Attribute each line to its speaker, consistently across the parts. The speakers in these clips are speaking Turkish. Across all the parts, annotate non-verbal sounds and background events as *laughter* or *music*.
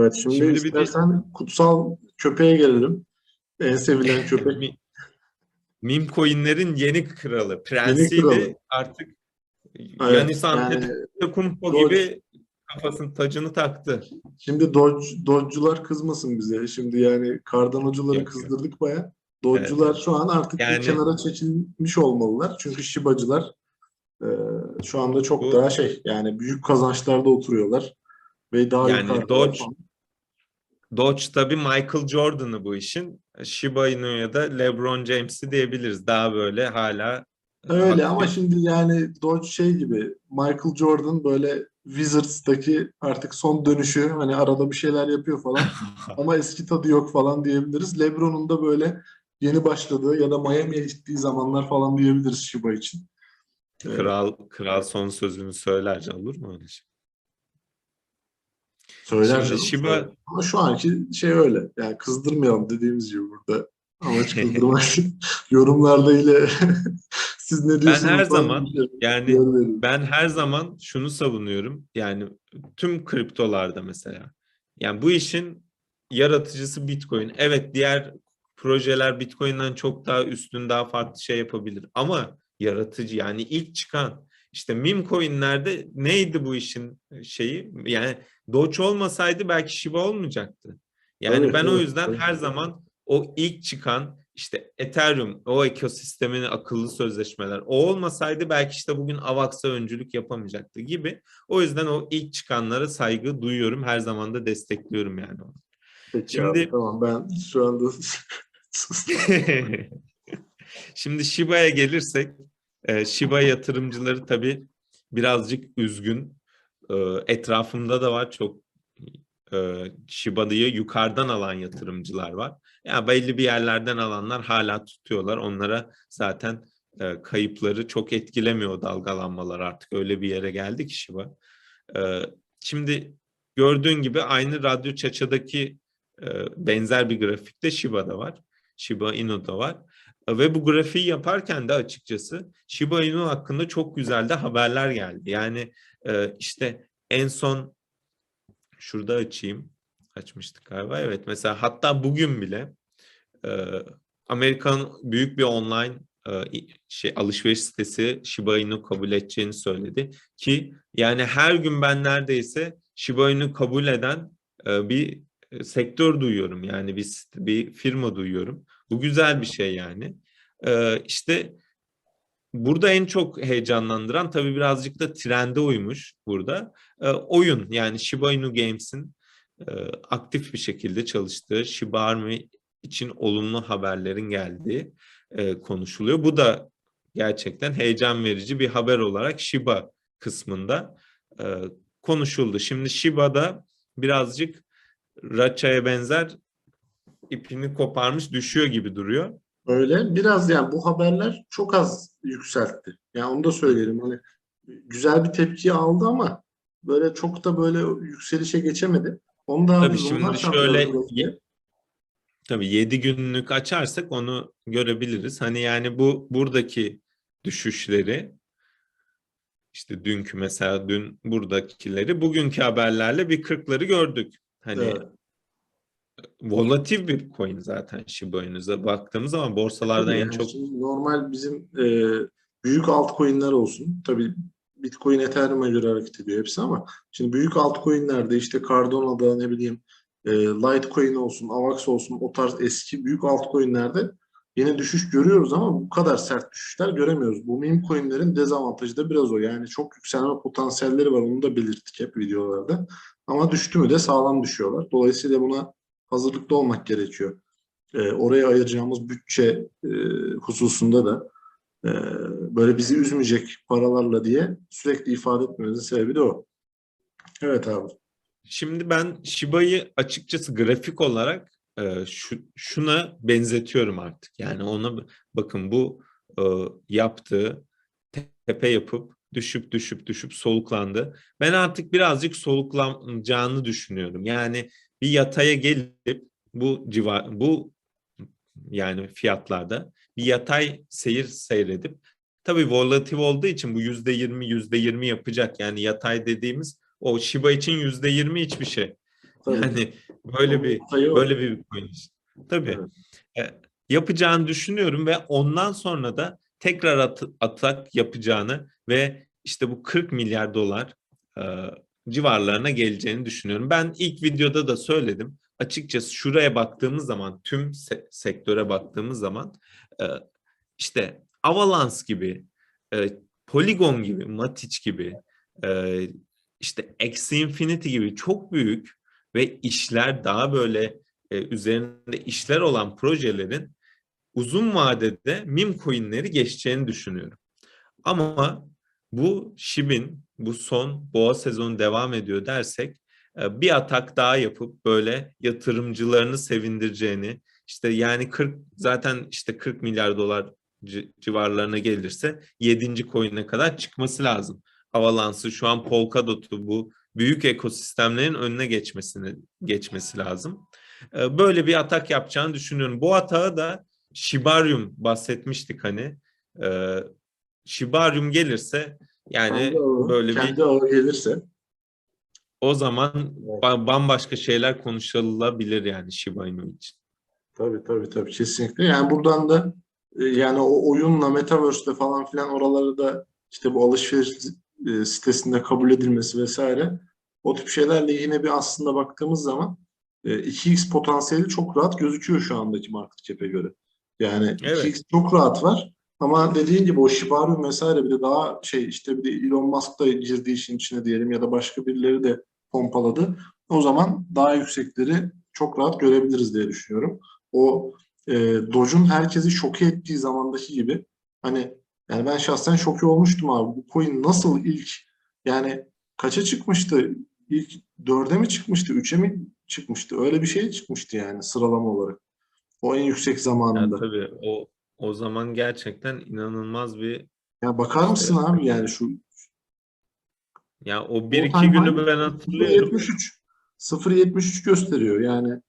Speaker 1: Evet şimdi,
Speaker 2: Şimdi bir de-
Speaker 1: istersen kutsal köpeğe gelelim. En sevilen *laughs* köpek.
Speaker 2: Mi- Meme coinlerin yeni kralı, prensiydi
Speaker 1: kralı.
Speaker 2: artık
Speaker 1: Evet,
Speaker 2: Yanis
Speaker 1: yani
Speaker 2: Antetokounmpo
Speaker 1: Doge-
Speaker 2: gibi kafasının tacını taktı.
Speaker 1: Şimdi Dodge, Dodge'cular kızmasın bize. Şimdi yani Cardano'cuları kızdırdık baya. Dodge'cular şu an artık
Speaker 2: Yani-
Speaker 1: bir kenara çekilmiş olmalılar. Çünkü Shiba'cılar e, şu anda çok
Speaker 2: Bu-
Speaker 1: daha şey yani büyük kazançlarda oturuyorlar. Ve daha
Speaker 2: Yani Doge-
Speaker 1: falan.
Speaker 2: Doge tabii Michael Jordan'ı bu işin. Shiba Inu'ya da LeBron James'i diyebiliriz. Daha böyle hala
Speaker 1: Öyle ama şimdi yani Dodge şey gibi Michael Jordan böyle Wizards'taki artık son dönüşü hani arada bir şeyler yapıyor falan *laughs* ama eski tadı yok falan diyebiliriz. LeBron'un da böyle yeni başladığı ya da Miami'ye gittiği zamanlar falan diyebiliriz Shiba için. Ee,
Speaker 2: kral kral son sözünü söyler olur mu öyle şey?
Speaker 1: Söyler
Speaker 2: Şimdi Shiba-.
Speaker 1: Ama şu anki şey öyle. Yani kızdırmayalım dediğimiz gibi burada. Amaç kızdırmak. *laughs* Yorumlarda ile *laughs* siz ne diyorsunuz?
Speaker 2: her
Speaker 1: falan
Speaker 2: zaman
Speaker 1: şey
Speaker 2: Yani ben her zaman şunu savunuyorum. Yani tüm kriptolarda mesela. Yani bu işin yaratıcısı Bitcoin. Evet diğer projeler Bitcoin'den çok daha üstün, daha farklı şey yapabilir. Ama yaratıcı yani ilk çıkan işte meme coinlerde neydi bu işin şeyi? Yani Doge olmasaydı belki Shiba olmayacaktı. Yani
Speaker 1: Evet,
Speaker 2: ben o
Speaker 1: evet,
Speaker 2: yüzden
Speaker 1: evet.
Speaker 2: her zaman o ilk çıkan işte Ethereum, o ekosistemin akıllı sözleşmeler. O olmasaydı belki işte bugün Avax'a öncülük yapamayacaktı gibi. O yüzden o ilk çıkanlara saygı duyuyorum. Her zaman da destekliyorum yani onu.
Speaker 1: Peki
Speaker 2: Şimdi-
Speaker 1: abi, tamam ben şu anda *laughs*
Speaker 2: Şimdi Shiba'ya gelirsek, e, Shiba yatırımcıları tabii birazcık üzgün. E, etrafımda da var çok e, Shiba'yı yukarıdan alan yatırımcılar var. Yani belli bir yerlerden alanlar hala tutuyorlar. Onlara zaten e, kayıpları çok etkilemiyor dalgalanmalar artık. Öyle bir yere geldi ki Shiba. E, şimdi gördüğün gibi aynı Radyo Çaça'daki e, benzer bir grafikte Shiba'da var. Shiba Inu'da var. Ve bu grafiği yaparken de açıkçası Shiba Inu hakkında çok güzel de haberler geldi. Yani e, işte en son şurada açayım. Açmıştık galiba. Evet mesela hatta bugün bile e, Amerikan büyük bir online e, şey alışveriş sitesi Shiba Inu kabul edeceğini söyledi ki yani her gün ben neredeyse Shiba Inu kabul eden bir sektör duyuyorum yani bir bir firma duyuyorum. Bu güzel bir şey yani. E, işte burada en çok heyecanlandıran tabii birazcık da trende uymuş burada. E, oyun yani Shiba Inu Games'in e, aktif bir şekilde çalıştığı Shiba Army için olumlu haberlerin geldiği e, konuşuluyor. Bu da gerçekten heyecan verici bir haber olarak Shiba kısmında e, konuşuldu. Şimdi Shiba'da birazcık Racha'ya benzer ipini koparmış düşüyor gibi duruyor.
Speaker 1: öyle. Biraz yani bu haberler çok az yükseltti. Yani onu da söyleyelim. Hani güzel bir tepki aldı ama böyle çok da böyle yükselişe geçemedi. Onu da
Speaker 2: Tabii
Speaker 1: biz
Speaker 2: şimdi şöyle tabii 7 günlük açarsak onu görebiliriz. Hani yani bu buradaki düşüşleri işte dünkü mesela dün buradakileri bugünkü haberlerle bir kırkları gördük. Hani
Speaker 1: Evet.
Speaker 2: Volatil bir coin zaten Shiba Inu'ya baktığımız zaman borsalarda
Speaker 1: Tabii
Speaker 2: en
Speaker 1: yani
Speaker 2: çok
Speaker 1: normal bizim e, büyük altcoin'ler olsun. Tabii Bitcoin Ethereum'a göre hareket ediyor hepsi ama şimdi büyük altcoin'lerde işte Cardano'da ne bileyim e, Litecoin olsun, Avax olsun o tarz eski büyük altcoin'lerde yine düşüş görüyoruz ama bu kadar sert düşüşler göremiyoruz. Bu meme coin'lerin dezavantajı da biraz o. Yani çok yükselme potansiyelleri var. Onu da belirttik hep videolarda. Ama düştü mü de sağlam düşüyorlar. Dolayısıyla buna hazırlıklı olmak gerekiyor e, oraya ayıracağımız bütçe e, hususunda da e, böyle bizi üzmeyecek paralarla diye sürekli ifade etmemizin sebebi de o. Evet abi.
Speaker 2: Şimdi ben Shiba'yı açıkçası grafik olarak e, şu, şuna benzetiyorum artık. Yani ona bakın bu e, yaptığı tepe yapıp düşüp düşüp düşüp soluklandı. Ben artık birazcık soluklanacağını düşünüyorum. Yani bir yataya gelip bu civar bu yani fiyatlarda bir yatay seyir seyredip tabii volatil olduğu için bu yüzde yirmi yüzde yirmi yapacak. Yani yatay dediğimiz o Shiba için yüzde yirmi hiçbir şey. Yani böyle bir böyle bir coin işte. Tabii.
Speaker 1: Evet.
Speaker 2: E, yapacağını düşünüyorum ve ondan sonra da tekrar at- atak yapacağını ve işte bu 40 milyar dolar e, civarlarına geleceğini düşünüyorum. Ben ilk videoda da söyledim. Açıkçası şuraya baktığımız zaman tüm se- sektöre baktığımız zaman e, işte Avalanche gibi, e, Polygon gibi, Matic gibi, e, işte Axie Infinity gibi çok büyük ve işler daha böyle e, üzerinde işler olan projelerin uzun vadede meme coinleri geçeceğini düşünüyorum. Ama bu Shib'in bu son boğa sezonu devam ediyor dersek e, bir atak daha yapıp böyle yatırımcılarını sevindireceğini işte yani 40 zaten işte 40 milyar dolar ci- civarlarına gelirse 7. coin'e kadar çıkması lazım. Avalanche'ı şu an Polkadot'u bu büyük ekosistemlerin önüne geçmesini geçmesi lazım. E, Böyle bir atak yapacağını düşünüyorum. Bu atağı da Shibarium bahsetmiştik hani. E, Shibarium gelirse yani
Speaker 1: Kendi
Speaker 2: böyle bir
Speaker 1: kendi gelirse
Speaker 2: o zaman ba- bambaşka şeyler konuşulabilir yani Shiba Inu için.
Speaker 1: Tabii tabii tabii kesinlikle. Yani buradan da e, yani o oyunla Metaverse'de falan filan oraları da işte bu alışveriş e, sitesinde kabul edilmesi vesaire o tip şeylerle yine bir aslında baktığımız zaman e, 2x potansiyeli çok rahat gözüküyor şu andaki market cap'e göre. Yani
Speaker 2: Evet.
Speaker 1: 2x çok rahat var ama dediğin gibi o Shibarium vesaire bir de daha şey işte bir de Elon Musk da girdiği işin içine diyelim ya da başka birileri de pompaladı. O zaman daha yüksekleri çok rahat görebiliriz diye düşünüyorum o e, Doge'un herkesi şoke ettiği zamandaki gibi hani yani ben şahsen şoke olmuştum abi. Bu coin nasıl ilk yani kaça çıkmıştı? İlk dörde mi çıkmıştı? Üçe mi çıkmıştı? Öyle bir şey çıkmıştı yani sıralama olarak. O en yüksek
Speaker 2: Yani
Speaker 1: zamanında.
Speaker 2: tabii o o zaman gerçekten inanılmaz bir
Speaker 1: Ya bakar mısın abi yani şu
Speaker 2: ya o bir iki
Speaker 1: time
Speaker 2: günü
Speaker 1: high
Speaker 2: ben hatırlıyorum.
Speaker 1: 0.73 0.73 gösteriyor yani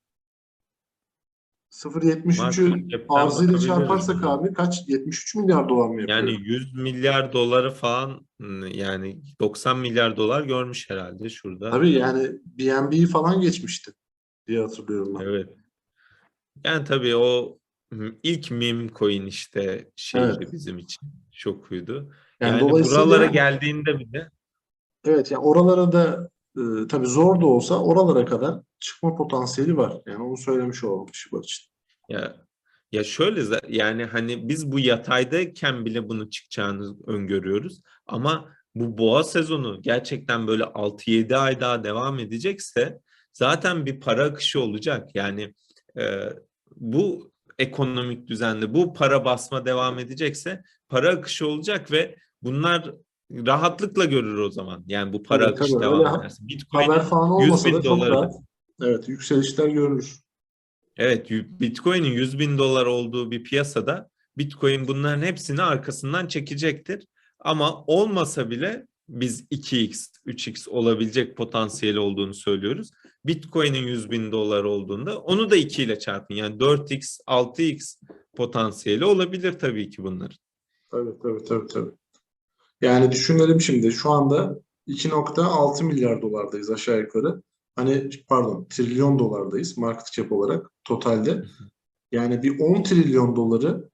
Speaker 1: 0.73'ü
Speaker 2: Market cap'ten
Speaker 1: arzıyla
Speaker 2: bakabiliriz
Speaker 1: çarparsak
Speaker 2: buna.
Speaker 1: abi kaç? 73 milyar dolar mı yapıyor?
Speaker 2: Yani 100 milyar doları falan yani 90 milyar dolar görmüş herhalde şurada.
Speaker 1: Tabii yani BNB'yi falan geçmişti diye hatırlıyorum ben.
Speaker 2: Evet. Yani tabii o ilk meme coin işte şeydi
Speaker 1: Evet.
Speaker 2: bizim için. Şokuydu.
Speaker 1: Yani
Speaker 2: Yani
Speaker 1: dolayısıyla-
Speaker 2: buralara geldiğinde bile
Speaker 1: Evet yani oralara da e, tabii zor da olsa oralara kadar çıkma potansiyeli var. Yani onu söylemiş olalım Shiba için.
Speaker 2: Ya ya şöyle yani hani biz bu yataydayken bile bunu çıkacağını öngörüyoruz ama bu boğa sezonu gerçekten böyle 6-7 ay daha devam edecekse zaten bir para akışı olacak. Yani e, bu ekonomik düzende bu para basma devam edecekse para akışı olacak ve bunlar rahatlıkla görür o zaman. Yani bu para
Speaker 1: Tabii,
Speaker 2: akışı
Speaker 1: tabii.
Speaker 2: devam
Speaker 1: Öyle
Speaker 2: ederse. Bitcoin
Speaker 1: Haber falan
Speaker 2: 100
Speaker 1: olmasa
Speaker 2: bin
Speaker 1: rahat. Evet yükselişler görülür.
Speaker 2: Evet, Bitcoin'in 100 bin dolar olduğu bir piyasada Bitcoin bunların hepsini arkasından çekecektir. Ama olmasa bile biz 2x, 3x olabilecek potansiyeli olduğunu söylüyoruz. Bitcoin'in 100 bin dolar olduğunda onu da 2 ile çarpın. Yani 4x, 6x potansiyeli olabilir tabii ki bunların.
Speaker 1: Tabii tabii tabii tabii. Yani düşünelim şimdi şu anda 2.6 milyar dolardayız aşağı yukarı. Hani pardon trilyon dolardayız market cap olarak totalde. Yani bir 10 trilyon doları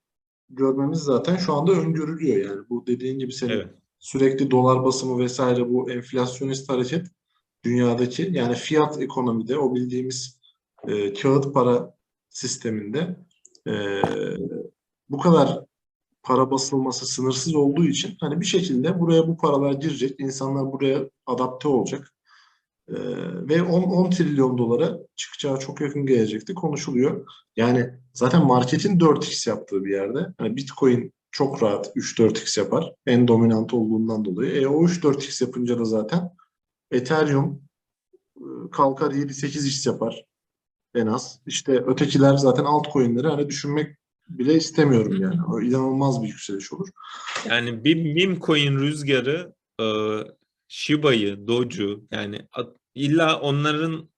Speaker 1: görmemiz zaten şu anda öngörülüyor yani. Bu dediğin gibi senin
Speaker 2: Evet.
Speaker 1: sürekli dolar basımı vesaire bu enflasyonist hareket dünyadaki yani fiyat ekonomide o bildiğimiz e, kağıt para sisteminde e, bu kadar para basılması sınırsız olduğu için hani bir şekilde buraya bu paralar girecek, insanlar buraya adapte olacak. Ee, ve 10, 10 trilyon dolara çıkacağı çok yakın gelecekte konuşuluyor. Yani zaten marketin 4x yaptığı bir yerde. Hani Bitcoin çok rahat 3-4x yapar. En dominant olduğundan dolayı. E, o 3-4x yapınca da zaten Ethereum e, kalkar 7-8x yapar en az. İşte ötekiler zaten altcoin'leri hani düşünmek bile istemiyorum yani. O inanılmaz bir yükseliş olur.
Speaker 2: Yani bir meme coin rüzgarı e, Shiba'yı, Doge'u yani illa onların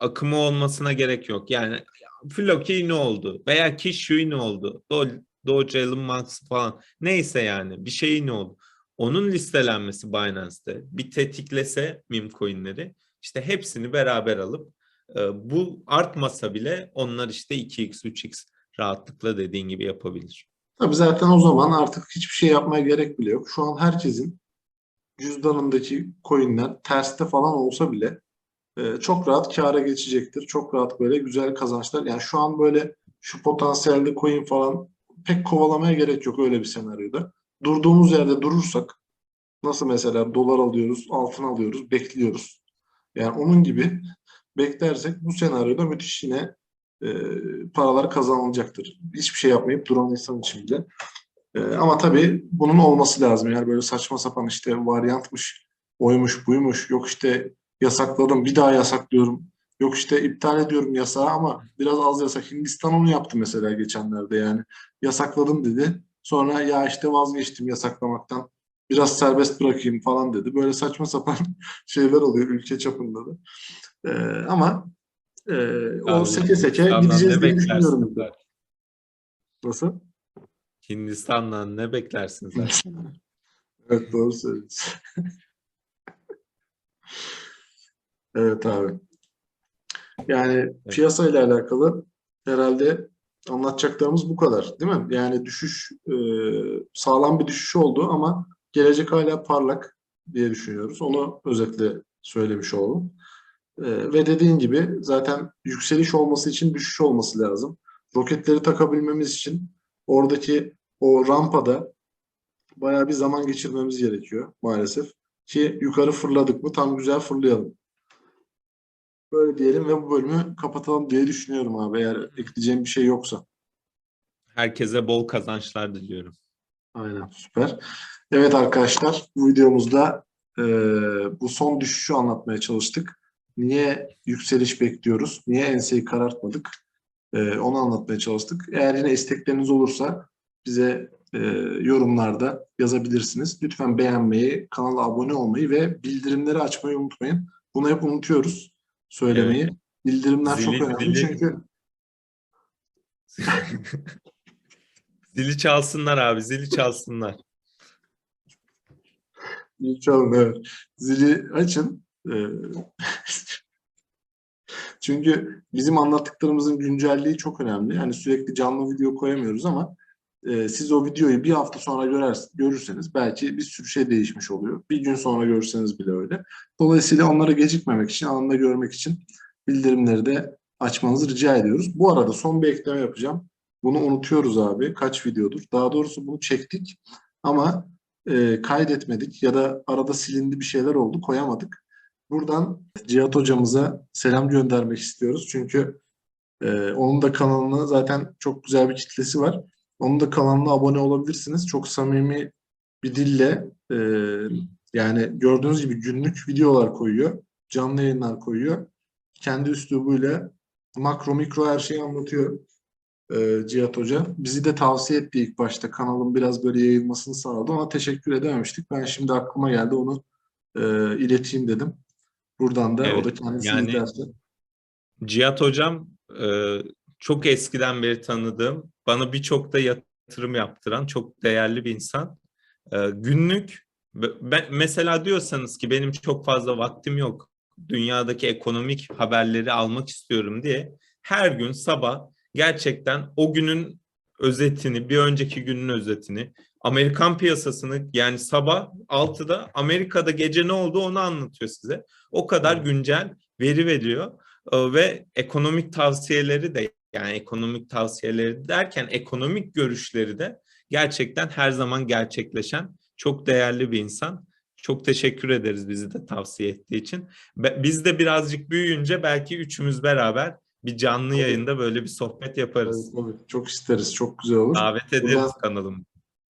Speaker 2: akımı olmasına gerek yok. Yani Floki ne oldu? Veya Kishu ne oldu? Do- Doge, Elon Musk falan. Neyse yani bir şey ne oldu? Onun listelenmesi Binance'te bir tetiklese meme coinleri işte hepsini beraber alıp e, bu artmasa bile onlar işte 2x, 3x rahatlıkla dediğin gibi yapabilir.
Speaker 1: Tabii zaten o zaman artık hiçbir şey yapmaya gerek bile yok. Şu an herkesin cüzdanındaki coinler terste falan olsa bile e, çok rahat kâra geçecektir. Çok rahat böyle güzel kazançlar. Yani şu an böyle şu potansiyelde coin falan pek kovalamaya gerek yok öyle bir senaryoda. Durduğumuz yerde durursak nasıl mesela dolar alıyoruz, altın alıyoruz, bekliyoruz. Yani onun gibi beklersek bu senaryoda müthiş yine e, paralar kazanılacaktır. Hiçbir şey yapmayıp duran insan için bile. E, ama tabii bunun olması lazım. Yani böyle saçma sapan işte varyantmış, oymuş, buymuş, yok işte yasakladım, bir daha yasaklıyorum. Yok işte iptal ediyorum yasağı ama biraz az yasak. Hindistan onu yaptı mesela geçenlerde yani. Yasakladım dedi. Sonra ya işte vazgeçtim yasaklamaktan. Biraz serbest bırakayım falan dedi. Böyle saçma sapan *laughs* şeyler oluyor ülke çapında da. E, ama e, o seke seke gideceğiz diye düşünüyorum. Nasıl?
Speaker 2: Hindistan'dan ne beklersin zaten? *laughs*
Speaker 1: Evet doğru söylüyorsun. *laughs* Evet abi. Yani piyasayla alakalı herhalde anlatacaklarımız bu kadar, değil mi? Yani düşüş e, sağlam bir düşüş oldu ama gelecek hala parlak diye düşünüyoruz. Onu özetle söylemiş oldum. E, ve dediğin gibi zaten yükseliş olması için düşüş olması lazım. Roketleri takabilmemiz için oradaki o rampada bayağı bir zaman geçirmemiz gerekiyor maalesef. Ki yukarı fırladık mı tam güzel fırlayalım. Böyle diyelim ve bu bölümü kapatalım diye düşünüyorum abi eğer ekleyeceğim bir şey yoksa.
Speaker 2: Herkese bol kazançlar diliyorum.
Speaker 1: Aynen süper. Evet arkadaşlar bu videomuzda e, bu son düşüşü anlatmaya çalıştık. Niye yükseliş bekliyoruz? Niye enseyi karartmadık? E, onu anlatmaya çalıştık. Eğer yine istekleriniz olursa bize e, yorumlarda yazabilirsiniz. Lütfen beğenmeyi, kanala abone olmayı ve bildirimleri açmayı unutmayın. Bunu hep unutuyoruz söylemeyi. Bildirimler çok
Speaker 2: Zili-
Speaker 1: önemli
Speaker 2: zili-
Speaker 1: çünkü *laughs*
Speaker 2: Zili çalsınlar abi, zili çalsınlar.
Speaker 1: Zili çalın evet. Zili açın. Ee, *laughs* Çünkü bizim anlattıklarımızın güncelliği çok önemli. Yani sürekli canlı video koyamıyoruz ama e, siz o videoyu bir hafta sonra görer, görürseniz belki bir sürü şey değişmiş oluyor. Bir gün sonra görseniz bile öyle. Dolayısıyla onları gecikmemek için, anında görmek için bildirimleri de açmanızı rica ediyoruz. Bu arada son bir ekleme yapacağım. Bunu unutuyoruz abi. Kaç videodur? Daha doğrusu bunu çektik ama e, kaydetmedik ya da arada silindi bir şeyler oldu koyamadık. Buradan Cihat hocamıza selam göndermek istiyoruz. Çünkü e, onun da kanalına zaten çok güzel bir kitlesi var. Onun da kanalına abone olabilirsiniz. Çok samimi bir dille e, yani gördüğünüz gibi günlük videolar koyuyor. Canlı yayınlar koyuyor. Kendi üslubuyla makro mikro her şeyi anlatıyor e, Cihat Hoca. Bizi de tavsiye etti ilk başta. Kanalın biraz böyle yayılmasını sağladı. Ona teşekkür edememiştik. Ben şimdi aklıma geldi onu e, ileteyim dedim. Buradan da o
Speaker 2: Evet,
Speaker 1: da kendisi
Speaker 2: yani-
Speaker 1: izlerse.
Speaker 2: Cihat hocam e, çok eskiden beri tanıdığım, bana birçok da yatırım yaptıran çok değerli bir insan. E, günlük ben, mesela diyorsanız ki benim çok fazla vaktim yok. Dünyadaki ekonomik haberleri almak istiyorum diye her gün sabah gerçekten o günün özetini, bir önceki günün özetini, Amerikan piyasasını yani sabah 6'da Amerika'da gece ne oldu onu anlatıyor size. O kadar güncel veri veriyor Ee, ve ekonomik tavsiyeleri de yani ekonomik tavsiyeleri derken ekonomik görüşleri de gerçekten her zaman gerçekleşen çok değerli bir insan. Çok teşekkür ederiz bizi de tavsiye ettiği için. Biz de birazcık büyüyünce belki üçümüz beraber bir canlı yayında böyle bir sohbet yaparız.
Speaker 1: Çok isteriz. Çok güzel olur.
Speaker 2: Davet ederiz
Speaker 1: Buradan-
Speaker 2: kanalım.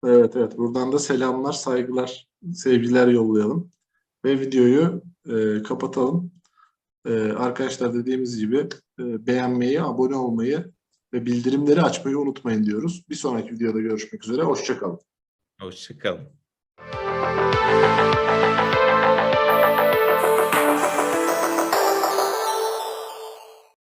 Speaker 1: Evet evet. Buradan da selamlar, saygılar, sevgiler yollayalım. Ve videoyu e, kapatalım. E, arkadaşlar dediğimiz gibi beğenmeyi, abone olmayı ve bildirimleri açmayı unutmayın diyoruz. Bir sonraki videoda görüşmek üzere. Hoşçakalın.
Speaker 2: Hoşçakalın.